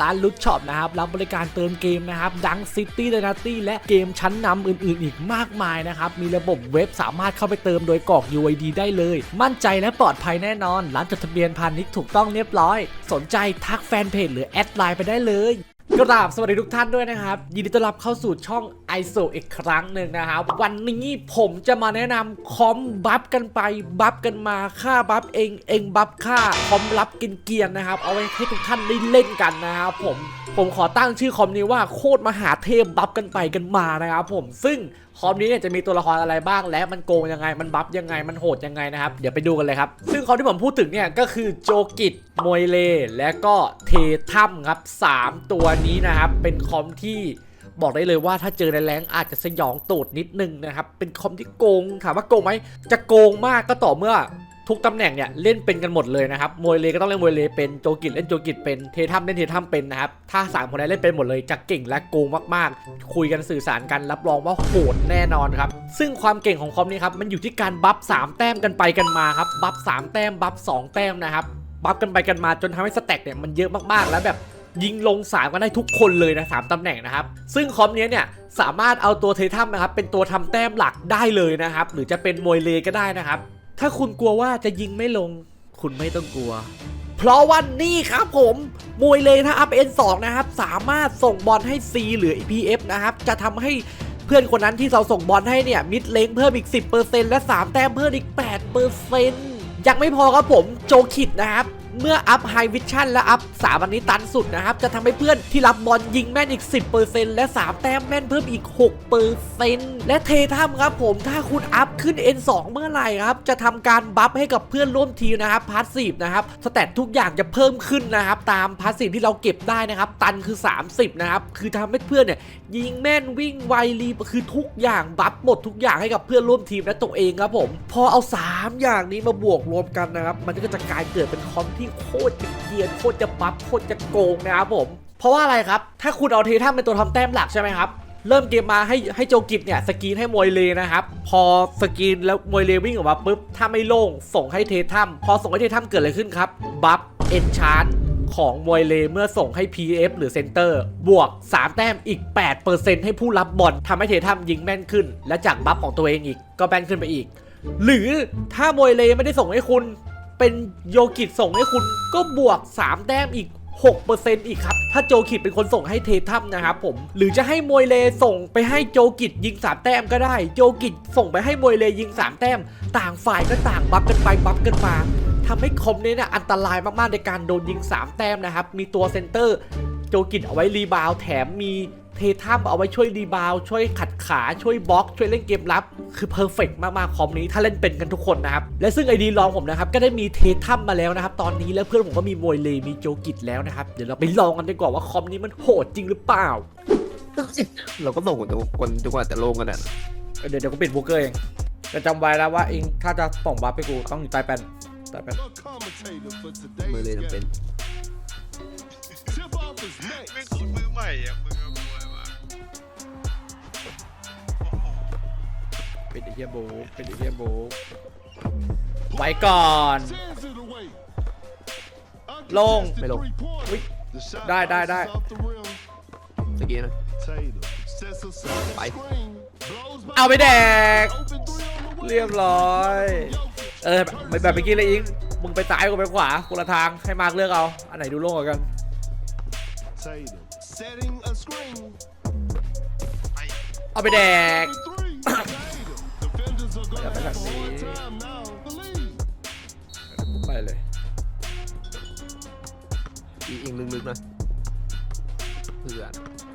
ร้านลุดช็อปนะครับรับบริการเติมเกมนะครับดังซิตี้เดนาตี้และเกมชั้นนำอื่นๆ อีกมากมายนะครับ มีระบบเว็บสามารถเข้าไปเติมโดยกรอก UID ได้เลย มั่นใจและปลอดภัยแน่นอน ร้านจดทะเบียนพาณิชย์ถูกต้องเรียบร้อย สนใจทักแฟนเพจหรือแอดไลน์ไปได้เลย กราบสวัสดีทุกท่านด้วยนะครับ ยินดีต้อนรับเข้าสู่ช่อง ISO อีกครั้งหนึ่งนะครับ วันนี้ผมจะมาแนะนำคอมบัฟกันไป บัฟกันมาค่าบัฟเองเองบัฟค่าคอมรับกินเกียนนะครับ เอาไว้ให้ทุกท่านได้เล่นกันนะครับผมผมขอตั้งชื่อคอมนี้ว่าโคตรมหาเทพบัฟกันไปกันมานะครับผมซึ่ง คอมนี้เนี่ยจะมีตัวละครอะไรบ้าง และมันโกงยังไง มันบัฟยังไง มันโหดยังไงนะครับ เดี๋ยวไปดูกันเลยครับ ซึ่งคอมที่ผมพูดถึงเนี่ยก็คือโจกิตมวยเล และก็เททัมครับสามตัวนี้นะครับ เป็นคอมที่บอกได้เลยว่าถ้าเจอในแรงอาจจะสยองตูดนิดนึงนะครับ เป็นคอมที่โกงถามว่าโกงไหมจะโกงมากก็ต่อเมื่อ ทุกตำแหน่งเนี่ยเล่นเป็นกันหมดเลยนะครับมวยเลก็ต้องเล่นมวยเลเป็นโจกิจเล่นโจกิจเป็นเททัมเล่นเททัมเป็นนะครับถ้าสามคนนี้เล่นเป็นหมดเลยจะเก่งและโกงมากๆ คุยกันสื่อสารกันรับรองว่าโหดแน่นอนครับซึ่งความเก่งของคอมนี้ครับมันอยู่ที่การบัฟสามแต้มกันไปกันมาครับบัฟสามแต้มบัฟสองแต้มนะครับบัฟกันไปกันมาจนทำให้สแต็กเนี่ยมันเยอะมากๆ แล้วแบบยิงลงสามกันได้ทุกคนเลยนะสามตำแหน่งนะครับ ซึ่งคอมเนี้ยเนี่ยสามารถเอาตัวเททัมนะครับเป็นตัวทำแต้มหลักได้เลยนะครับ หรือจะเป็นมวยเลก็ได้นะครับ ถ้าคุณกลัวว่าจะยิงไม่ลง คุณไม่ต้องกลัว เพราะวันนี้ครับผมมวยเลถ้าอัพ N2 นะครับ สามารถส่งบอลให้ C หรือ EPF นะครับ จะทำให้เพื่อนคนนั้นที่เราส่งบอลให้เนี่ย มิดเลงเพิ่มอีก 10%และ 3 แต้มเพิ่มอีก 8%ยังไม่พอครับผมโจคิดนะครับ เมื่ออัพไฮวิชั่นและอัพ3อันนี้ตันสุดนะครับ จะทำให้เพื่อนที่รับบอลยิงแม่นอีก 10%และ 3 แต้มแม่นเพิ่มอีก 6%และเททัมครับผมถ้าคุณอัพขึ้น N2 เมื่อไหร่ครับ จะทำการบัฟให้กับเพื่อนร่วมทีมนะครับพาสซีฟนะครับสแตททุกอย่างจะเพิ่มขึ้นนะครับ ตามพาสซีฟที่เราเก็บได้นะครับ ตันคือ 30 นะครับ คือทำให้เพื่อนเนี่ยยิงแม่นวิ่งไวรีคือทุกอย่างบัฟหมดทุกอย่างให้กับเพื่อนร่วมทีมและตัวเองครับผมพอเอา 3 อย่างนี้มาบวกรวมกันนะครับมันก็จะกลายเกิดเป็นคอมทีโคตรจะเกียนโคตรจะบัฟโคตรจะโกงนะครับผม เพราะว่าอะไรครับ ถ้าคุณเอาเททัมเป็นตัวทำแต้มหลักใช่ไหมครับเริ่มเกมมาให้ให้โจกิตเนี่ยสกรีนให้มวยเลนะครับ พอสกรีนแล้วมวยเลวิ่งออกมาปุ๊บถ้าไม่โล่งส่งให้เททัมพอส่งให้เททัมเกิดอะไรขึ้นครับ บัฟเอนชานของมวยเลเมื่อส่งให้ PF หรือเซนเตอร์ บวก 3 แต้มอีก 8%ให้ผู้รับบอลทำให้เททัมยิงแม่นขึ้น และจากบัฟของตัวเองอีกก็แม่นขึ้นไปอีก หรือถ้ามวยเลไม่ได้ส่งให้คุณ เป็นโยกิตส่งให้คุณก็บวก 3 แต้มอีก 6%อีกครับ ถ้าโจกิตเป็นคนส่งให้เททัมนะครับผม หรือจะให้มวยเลส่งไปให้โจกิตยิง 3 แต้มก็ได้ โจกิตส่งไปให้มวยเลยิง 3 แต้ม ต่างฝ่ายก็ต่างบัฟกันไปบัฟกันมาทำให้คอมนี้เนี่ยอันตรายมาก ๆ ในการโดนยิง 3 แต้มนะครับ มีตัวเซนเตอร์ โจกิตเอาไว้รีบาวแถมมี เททัมเอาไว้ช่วยรีบาวด์ช่วยขัดขาช่วยบล็อก ช่วยเล่นเกมรับ คือเพอร์เฟกมากๆคอมนี้ถ้าเล่นเป็นกันทุกคนนะครับ และซึ่งไอดีลองผมนะครับ ก็ได้มีเททัมมาแล้วนะครับ ตอนนี้แล้วเพื่อนผมก็มีมวยเลมีโจกิตแล้วนะครับ เดี๋ยวเราไปลองกันดีกว่าว่าคอมนี้มันโหดจริงหรือเปล่า เราก็ส่งคนทุกคนทุกคนจะโล่งกันอะเดี๋ยวเดี๋ยวก็ปิดบูเกอร์เองจะจำไว้แล้วว่าเองถ้าจะส่งบัฟไปกูต้องอยู่ใต้แป้นใต้แป้นมือเลยจำเป็นไม่คุณมือใหม่อะมือ เปิดไอเฮียโบกปิดไอเฮียโบกไว้ก่อน ลงไม่ลงอุ๊ยได้ได้ได้สกี้นะไปเอาไปแดก เรียบร้อย เออแบบแบบเมื่อกี้เลยอิงมึงไปซ้ายกูไปขวาคนละทางให้มาร์กเลือกเอา อันไหนดูโล่งกว่ากันเอาไปแดก Three. Defenders are gonna Yeah, but have a that's hard me. time now. The lead. ไปเลยอีอิงลึกๆหนะเพื่อน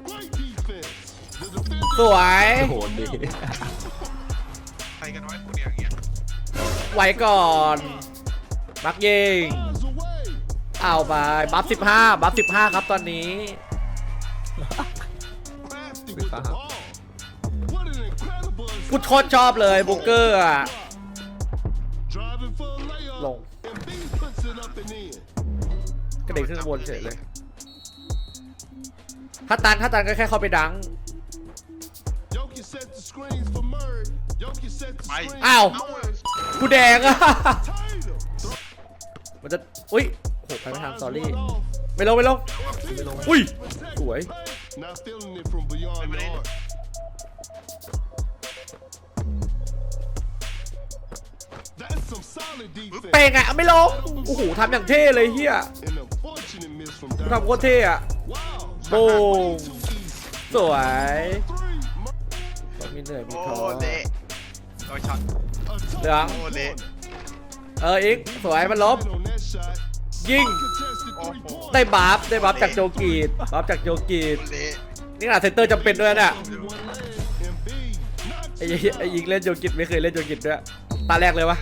Great defense. The defender สวยโหดดีใครกันไว้คุณอย่างเงี้ยไว้ก่อนมักยิง fires away. เอาไปบัฟ15บัฟ15ครับตอนนี้ กูโคตรชอบเลยบุกเกอร์อะ driving for a layup. ลง And B puts it up and in. กระเด็นขึ้นข้างบนเฉยเลยถ้าตันถ้าตันก็แค่เข้าไปดัง Jokic set the screens for Murray. Jokic set the ไป screens. อ้าวเอาเว้ยกูแดงอะ Tatum. มันจะอุ้ยโหไปไม่ทัน Fires สอรี่ one off. ไม่ลงไม่ลง And อุ้ยสวย เป defense. งไงเอาไม่ลงโอ้โหทำอย่างเท่เลยเฮีย An unfortunate miss from ทำ down. โคตรเท่อะ Wow. โป้ง Too easy. สวย Three. ต้องมีเหนื่อยมีโอ้ท้อเละโดนช็อต A tough เหลืองโอ้เละเอออีกสวยมันลบ on that shot. ยิง Contested three points. ได้บัฟได้บัฟจากโจกีดบัฟจากโจกีดเละนี่ขนาดเซนเตอร์จำเป็นด้วยนะ One leg and B. Not ไอ้ยี่ไอ้ยิงเล่นโจกิดไม่เคยเล่นโจกิดด้วยตาแรกเลยวะ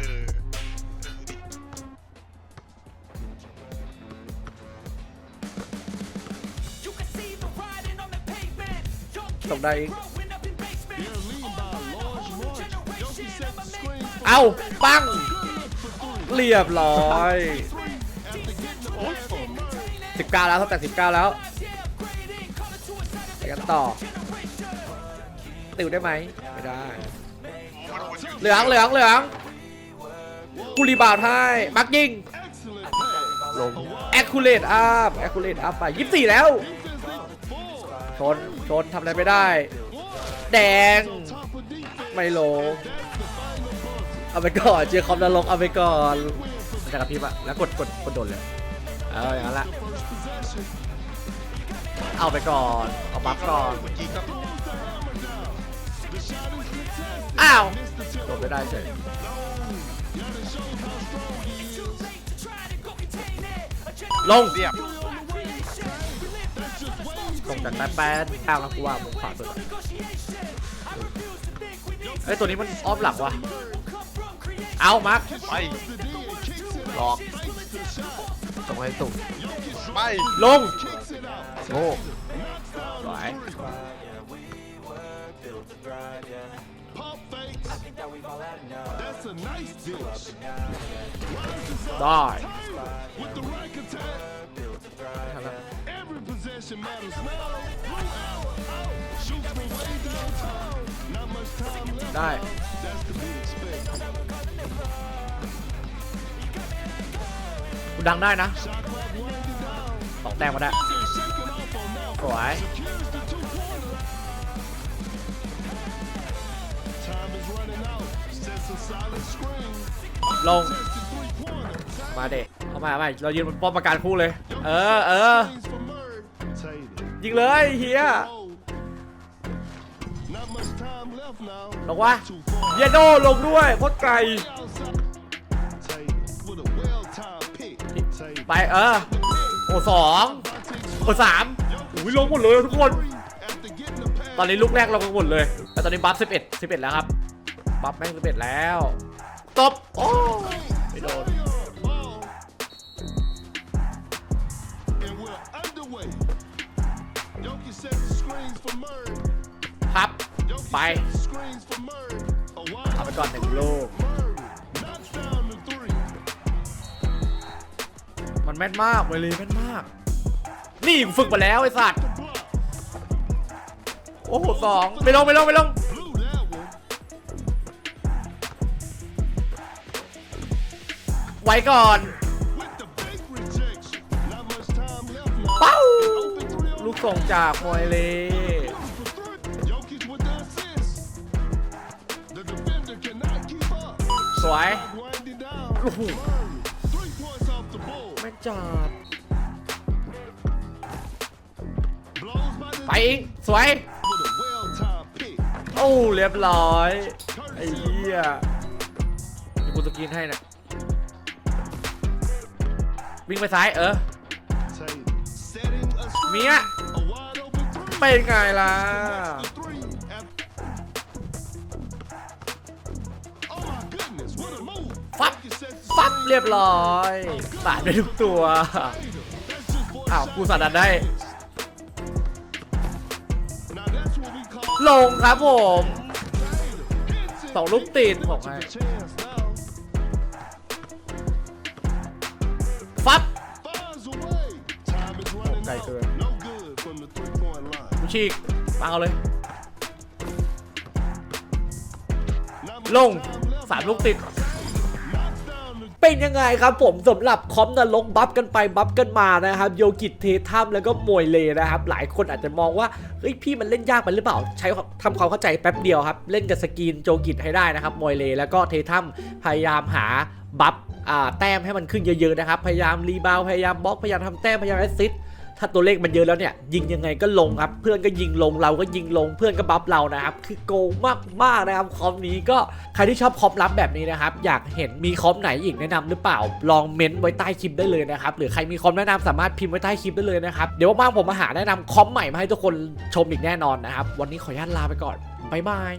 ตกได้อีก They're leading by a large margin. Yoki set the screens for เอาปัง good for three. เรียบร้อย After getting the ball from Murray. 19 แล้วเท่าแต่19 แล้วไปกันต่อ ติวได้ไหมไม่ได้มันโดนเหลืองเหลืองเหลืองกูรีบาวด์ให้มักยิง Excellent pass. ลงแอคคูเลตอัพแอคคูเลตอัพไป 24 แล้ว ชน ชนทำอะไรไม่ได้ แดง Top of defense. ไม่ลงเอาไปก่อน เจอคอมนรกเอาไปก่อนมันจะกระพริบอะแล้วกดกดกดโดนเลย เอออย่างนั้นละ First possession. เอาไปก่อน เอาบัฟก่อนเมื่อกี้ก็ The shot is contested. อ้าว Missed the tip. โดนไม่ได้เฉย Gotta show how strong he is. ลงเรียบ ลงจากแป๊บแป๊บแป๊บแล้วกูว่าผมขวาสุดอะเอ้ยตัวนี้มันออฟหลักว่ะเอามาร์คไปหลอกส่งให้ตุ่มไปลงโง่สวย Pump fakes. That's a nice dish. ได้ With the right contact. Every possession matters now. Shoots from way downtown. Not much time left. ได้ That's to be expected. กูดังได้นะ Shot clock winding down. สองแต้มมาได้ Shaking off on that. สวย Secures the two-pointer. Time is running out. Sets a solid screen. ลง Tested three-pointer. มาเด็กเข้ามาไม่เรายืนบนป้อมประการคู่เลย เออ เออ Screens for Murray. Tatum. ยิงเลยเฮียลงวะเยโดลงด้วยโคตรไกลไปเออโอ้สองโอ้สามอุ้ยลงหมดเลยทุกคน ตอนนี้ลูกแรกลงกันหมดเลยแต่ตอนนี้บัฟ11 11แล้วครับ บัฟแม่ง11แล้วตบโอ้ไม่โดน for Murray. A wide เอาไปก่อนหนึ่งลูก Murray knocks down the three. มันแม่นมากเวลีแม่นมาก นี่กูฝึกมาแล้วไอ้สัตว์ The block. โอ้โหสองไม่ลงไม่ลงไม่ลง Blew that one. ไว้ก่อน กส่งจากมวยเลย for three. Jokic with the assist. The defender cannot keep up. สวย Winding down. โอ้โห Three points off the board. แม่งจัด Blows by the ไปอีกสวย with a well-timed pick. โอ้ เรียบร้อย ไอ้เหี้ยมีกูสกรีนให้นะวิ่งไปซ้ายเออ Tatum setting a screen. เมีย เปไงล่ะ ฟับ ฟับเรียบร้อยสาดได้ทุกตัว อ้าว กูสาดได้ ลงครับผม สองลูกตีนผมไห้ ฉีกปังเอาเลย ลงสามลูกติดเป็นยังไงครับผมสำหรับคอมนรกบัฟกันไปบัฟกันมานะครับโยกิเททัมแล้วก็มวยเลนะครับ หลายคนอาจจะมองว่าเฮ้ยพี่มันเล่นยากไปหรือเปล่า ใช้ทำความเข้าใจแป๊บเดียวครับ เล่นกับสกรีนโจกิให้ได้นะครับมวยเลแล้วก็เททัมพยายามหาบัฟแต้มให้มันขึ้นเยอะๆนะครับ พยายามรีบาวพยายามบล็อกพยายามทำแต้มพยายามแอสซิสต์ ถ้าตัวเลขมันเยอะแล้วเนี่ยยิงยังไงก็ลงครับ เพื่อนก็ยิงลงเราก็ยิงลง เพื่อนก็บัฟเรานะครับคือโกงมากมากนะครับคอมนี้ก็ใครที่ชอบคอมลับแบบนี้นะครับ อยากเห็นมีคอมไหนอีกแนะนำหรือเปล่า ลองเม้นต์ไว้ใต้คลิปได้เลยนะครับหรือใครมีคอมแนะนำสามารถพิมพ์ไว้ใต้คลิปได้เลยนะครับเดี๋ยวว่างผมมาหาแนะนำคอมใหม่มาให้ทุกคนชมอีกแน่นอนนะครับวันนี้ขออนุญาตลาไปก่อนบ๊ายบาย